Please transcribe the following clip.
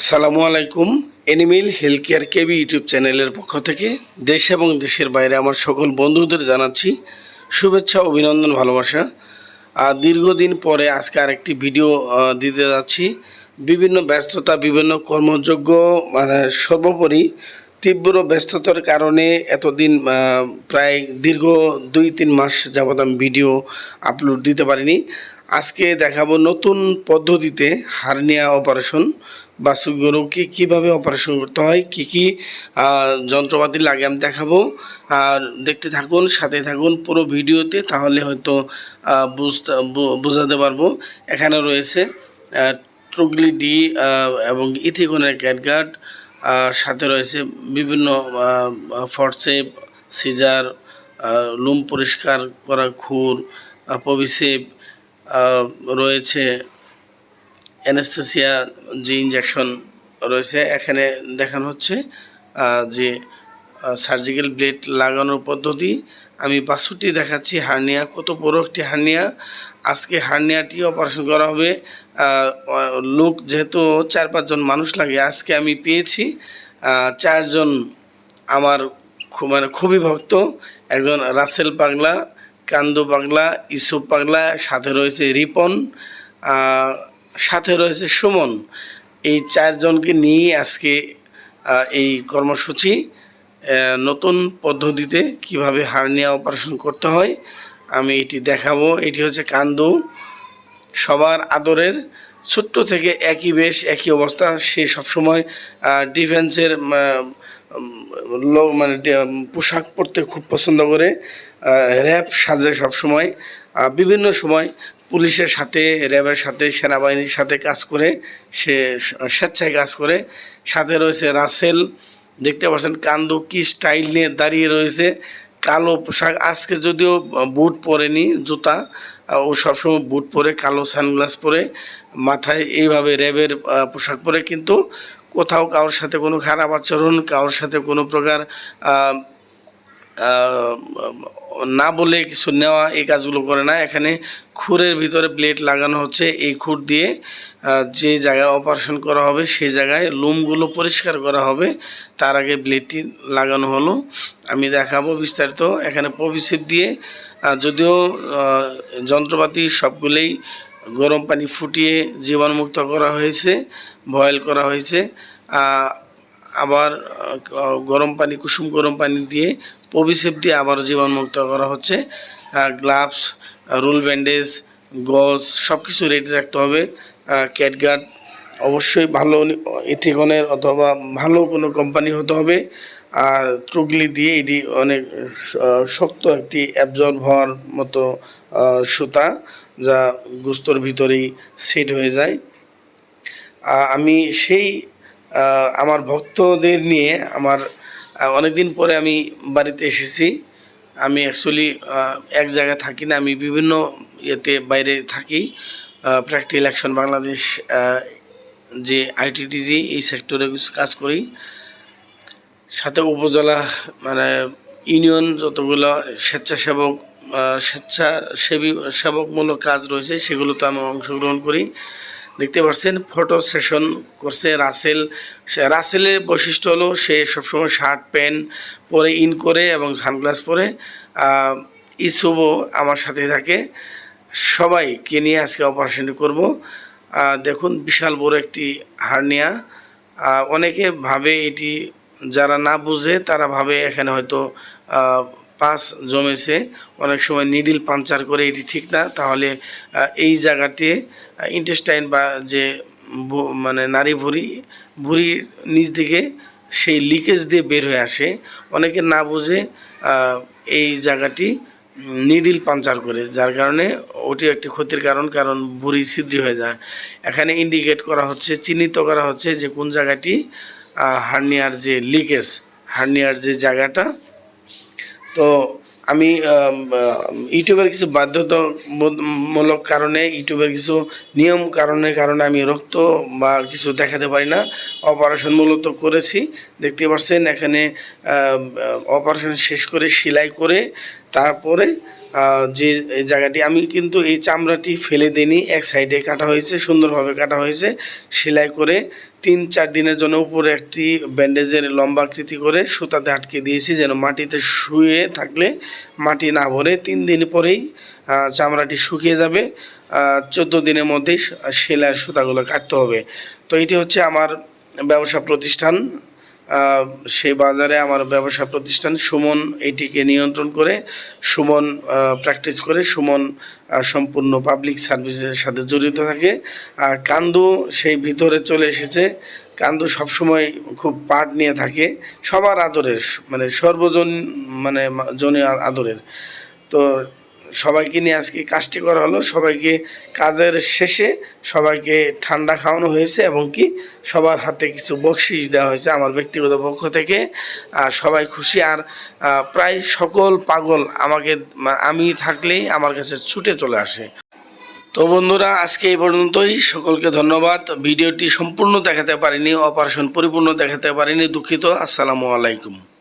আসসালামু আলাইকুম animal health care KB YouTube চ্যানেলের পক্ষ থেকে দেশ এবং দেশের বাইরে আমার সকল বন্ধুদের জানাচ্ছি শুভেচ্ছা, অভিনন্দন, ভালোবাসা। আর দীর্ঘদিন পরে আজকে আরেকটি ভিডিও দিতে যাচ্ছি। বিভিন্ন ব্যস্ততা, বিভিন্ন কর্মযোগ্য মানে সর্বোপরি তীব্র ব্যস্ততার কারণে এতদিন প্রায় দীর্ঘ দুই তিন মাস যাবত আমি ভিডিও আপলোড দিতে পারিনি। আজকে দেখাবো নতুন পদ্ধতিতে হার্নিয়া অপারেশন বা গরুকে কীভাবে অপারেশন করতে হয়, কী কী যন্ত্রপাতি লাগে আমি দেখাবো। আর দেখতে থাকুন, সাথে থাকুন পুরো ভিডিওতে, তাহলে হয়তো বুঝতে বোঝাতে পারব। এখানে রয়েছে ট্রুগলি ডি এবং ইথিকনের ক্যাটগার্ড সাথে রয়েছে বিভিন্ন ফটসেপ সিজার লুম পরিষ্কার করা খুর পবিসেপ রয়েছে অ্যানেস্থেসিয়া যে ইঞ্জেকশন রয়েছে, এখানে দেখানো হচ্ছে যে সার্জিক্যাল ব্লেড লাগানোর পদ্ধতি। আমি বাষট্টি দেখাচ্ছি, হার্নিয়া, কত বড় একটি হার্নিয়া। আজকে হার্নিয়াটি অপারেশন করা হবে লোক যেহেতু চার পাঁচজন মানুষ লাগে, আজকে আমি পেয়েছি চারজন আমার মানে খুবই ভক্ত। একজন রাসেল পাগলা, কান্দু পাগলা, ইসুফ পাগলা, সাথে রয়েছে রিপন সাথে রয়েছে সুমন। এই চারজনকে নিয়ে আজকে এই কর্মসূচি নতুন পদ্ধতিতে কীভাবে হার্নিয়া অপারেশন করতে হয়, আমি এটি দেখাবো। এটি হচ্ছে কান্দু। সবার আদরের, ছোট্ট থেকে একই বেশ, একই অবস্থা। সে সবসময় ডিফেন্সের লোক মানে পোশাক পরতে খুব পছন্দ করে। র্যাব সাজে সবসময়। বিভিন্ন সময় পুলিশের সাথে, র্যাবের সাথে, সেনাবাহিনীর সাথে কাজ করে, সে স্বেচ্ছায় কাজ করে। সাথে রয়েছে রাসেল, দেখতে পাচ্ছেন কান্দু কি স্টাইল নিয়ে দাঁড়িয়ে রয়েছে। কালো পোশাক, আজকে যদিও বুট পরেনি জুতা ও সবসময় বুট পরে, কালো সানগ্লাস পরে, মাথায় এইভাবে র্যাবের পোশাক পরে। কিন্তু কোথাও কারোর সাথে কোনো খারাপ আচরণ, কারোর সাথে কোনো প্রকার না বলে কিছু নেওয়া এই কাজগুলো করে না। এখানে খুরের ভিতরে প্লেট লাগানো হচ্ছে। এই খুর দিয়ে যে জায়গায় অপারেশন করা হবে, সেই জায়গায় লুমগুলো পরিষ্কার করা হবে। তার আগে ব্লেডটি লাগানো হলো। আমি দেখাবো বিস্তারিত। এখানে পবিসিপ দিয়ে যদিও যন্ত্রপাতি সবগুলোই গরম পানি ফুটিয়ে জীবাণুমুক্ত করা হয়েছে বয়েল করা হয়েছে। আবার গরম পানি, কুসুম গরম পানি দিয়ে পবিসেপ দিয়ে আবার জীবাণুমুক্ত করা হচ্ছে। গ্লাভস রুল ব্যান্ডেজ গজ সব কিছু রেডি রাখতে হবে। ক্যাটগার্ড অবশ্যই ভালো ইথিকনের অথবা ভালো কোনো কোম্পানি হতে হবে। আর ট্রুগলি দিয়ে এটি অনেক শক্ত একটি অ্যাবজর্ব হওয়ার মতো সুতা যা গুস্তর ভিতরেই সেট হয়ে যায়। আমি সেই আমার ভক্তদের নিয়ে আমার অনেক দিন পরে আমি বাড়িতে এসেছি। আমি অ্যাকচুয়ালি এক জায়গায় থাকি না, আমি বিভিন্ন ইয়েতে বাইরে থাকি। প্র্যাকটিক্যাল অ্যাকশন বাংলাদেশ যে আইটিডিজি এই সেক্টরে কিছু কাজ করি। সাথে উপজেলা মানে ইউনিয়ন যতগুলো স্বেচ্ছাসেবক স্বেচ্ছাসেবী, সেবকমূলক কাজ রয়েছে, সেগুলোতে আমি অংশগ্রহণ করি। দেখতে পাচ্ছেন ফটো সেশন করছে রাসেল। রাসেলের বৈশিষ্ট্য হলো সে সবসময় শার্ট প্যান্ট পরে ইন করে এবং সানগ্লাস পরে আহ, ইসুবও আমার সাথে থাকে। সবাইকে নিয়ে আজকে অপারেশন করব। দেখুন বিশাল বড় একটি হার্নিয়া। অনেকে ভাবে এটি যারা না বুঝে তারা ভাবে এখানে হয়তো পাস জমেছে, অনেক সময় নিডিল পাঞ্চার করে এটি ঠিক না, তাহলে এই জায়গাটি ইন্টেস্টাইন বা যে মানে নারী ভুঁড়ি, ভুঁড়ির নিচ দিকে সেই লিকেজ দিয়ে বের হয়ে আসে। অনেকে না বুঝে এই জায়গাটি নিডিল পাঞ্চার করে, যার কারণে ওটি একটি ক্ষতির কারণ কারণ ভুঁড়ি ছিদ্রি হয়ে যায়। এখানে ইন্ডিকেট করা হচ্ছে, চিহ্নিত করা হচ্ছে যে কোন জায়গাটি হার্নিয়ার যে লিকেজ হার্নিয়ার যে জায়গাটা তো আমি ইউটিউবের কিছু বাধ্যতামূলক কারণে, ইউটিউবের কিছু নিয়ম কারণে কারণে আমি রক্ত বা কিছু দেখাতে পারি না। অপারেশন মূলত করেছি, দেখতে পাচ্ছেন এখানে অপারেশন শেষ করে, সেলাই করে, তারপরে যে জায়গাটি, আমি কিন্তু এই চামড়াটি ফেলে দিইনি, এক সাইডে কাটা হয়েছে, সুন্দরভাবে কাটা হয়েছে। সেলাই করে তিন চার দিনের জন্য উপরে একটি ব্যান্ডেজের লম্বা আকৃতি করে সুতাতে আটকে দিয়েছি, যেন মাটিতে শুয়ে থাকলে মাটি না ভরে তিন দিন পরেই চামড়াটি শুকিয়ে যাবে। চোদ্দ দিনের মধ্যেই সেলাইয়ের সুতাগুলো কাটতে হবে। তো এটি হচ্ছে আমার ব্যবসা প্রতিষ্ঠান। সেই বাজারে আমার ব্যবসা প্রতিষ্ঠান সুমন এটিকে নিয়ন্ত্রণ করে, সুমন প্র্যাকটিস করে, সুমন সম্পূর্ণ পাবলিক সার্ভিসের সাথে জড়িত থাকে। আর কান্দু সেই ভিতরে চলে এসেছে। কান্দু সবসময় খুব পাট নিয়ে থাকে, সবার আদরের মানে সর্বজন মানে মা- জনে আদরের। তো সবাইকে নিয়ে আজকে কাজটি করা হলো। সবাইকে কাজের শেষে সবাইকে ঠান্ডা খাওয়ানো হয়েছে এবং কি সবার হাতে কিছু বকশিস দেওয়া হয়েছে আমার ব্যক্তিগত পক্ষ থেকে। আর সবাই খুশি। আর প্রায় সকল পাগল আমাকে আমি থাকলেই আমার কাছে ছুটে চলে আসে। তো বন্ধুরা, আজকে এই পর্যন্তই। সকলকে ধন্যবাদ। ভিডিওটি সম্পূর্ণ দেখাতে পারিনি, অপারেশন পরিপূর্ণ দেখাতে পারিনি, দুঃখিত। আসসালামু আলাইকুম।